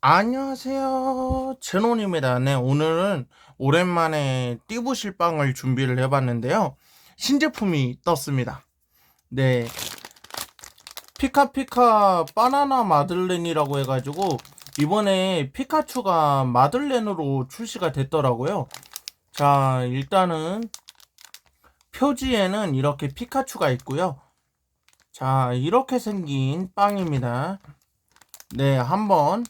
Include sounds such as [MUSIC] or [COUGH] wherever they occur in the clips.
안녕하세요. 제논입니다. 네, 오늘은 오랜만에 띠부실 빵을 준비를 해봤는데요. 신제품이 떴습니다. 네. 피카피카 바나나 마들렌이라고 해가지고, 이번에 피카츄가 마들렌으로 출시가 됐더라고요. 자, 일단은, 표지에는 이렇게 피카츄가 있고요. 자, 이렇게 생긴 빵입니다. 네, 한번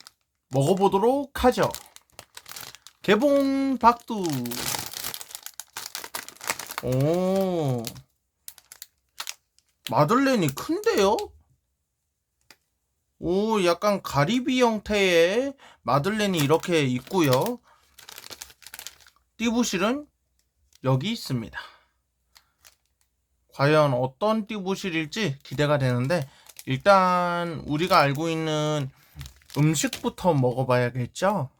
먹어보도록 하죠. 개봉 박두. 오. 마들렌이 큰데요? 오, 약간 가리비 형태의 마들렌이 이렇게 있고요. 띠부실은 여기 있습니다. 과연 어떤 띠부실일지 기대가 되는데 일단 우리가 알고 있는 음식부터 먹어봐야겠죠?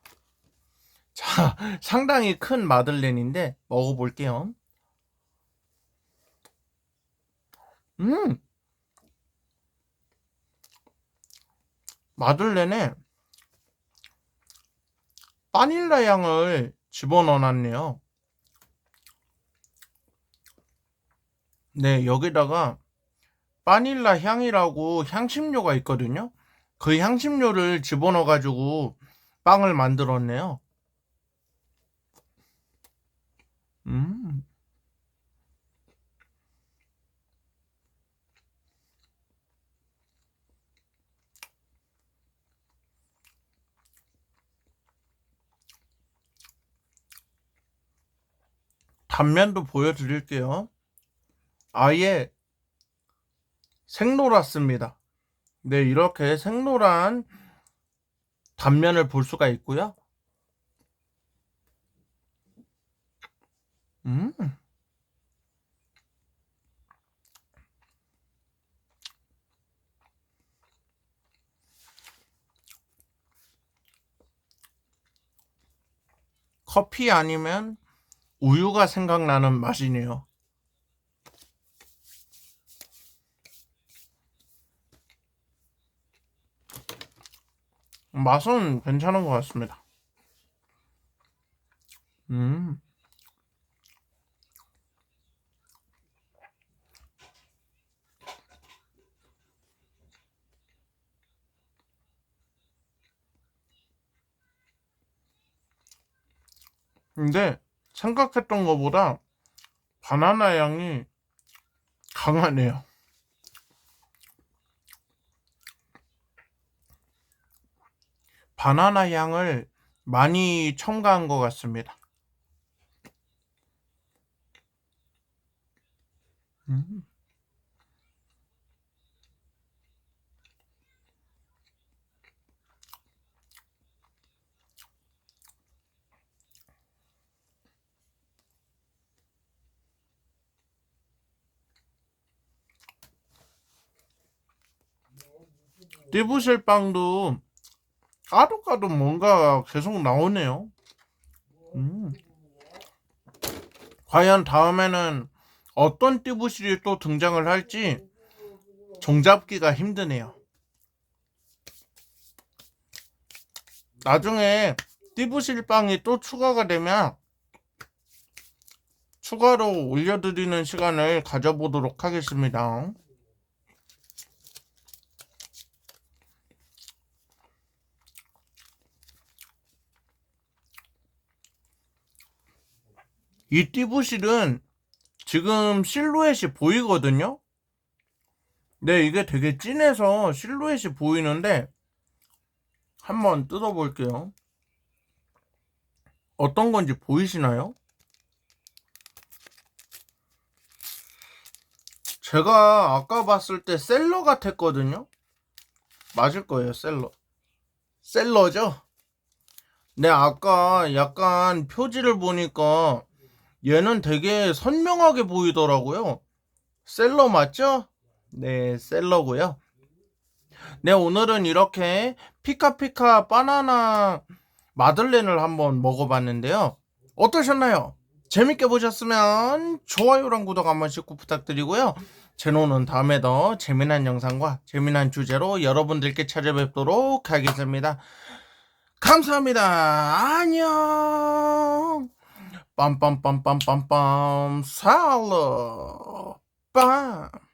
자, [LAUGHS] 상당히 큰 마들렌인데 먹어볼게요. 음! 마들렌에 바닐라 향을 집어넣어놨네요. 네, 여기다가 바닐라 향이라고 향신료가 있거든요. 그 향신료를 집어넣어 가지고 빵을 만들었네요. 음. 단면도 보여드릴게요. 아예 생노랗습니다. 네, 이렇게 생노란 단면을 볼 수가 있고요. 음. 커피 아니면 우유가 생각나는 맛이네요. 맛은 괜찮은 것 같습니다. 음. 근데 생각했던 것보다 바나나 향이 강하네요. 바나나 향을 많이 첨가한 것 같습니다. 음. 띠부실 빵도 까도 까도 뭔가 계속 나오네요. 음. 과연 다음에는 어떤 띠부실이 또 등장을 할지 종잡기가 힘드네요. 나중에 띠부실 빵이 또 추가가 되면 추가로 올려드리는 시간을 가져보도록 하겠습니다. 이 띠부실은 지금 실루엣이 보이거든요. 네, 이게 되게 진해서 실루엣이 보이는데 한번 뜯어볼게요. 어떤 건지 보이시나요? 제가 아까 봤을 때 셀러 같았거든요. 맞을 거예요, 셀러. 셀러죠? 네, 아까 약간 표지를 보니까 얘는 되게 선명하게 보이더라고요. 셀러 맞죠? 네, 셀러고요. 네, 오늘은 이렇게 피카피카 바나나 마들렌을 한번 먹어봤는데요. 어떠셨나요? 재밌게 보셨으면 좋아요랑 구독 한 번씩 꼭 부탁드리고요. 제노는 다음에 더 재미난 영상과 재미난 주제로 여러분들께 찾아뵙도록 하겠습니다. 감사합니다. 안녕. Bam bam bam bam bam bam. Salo. Bam.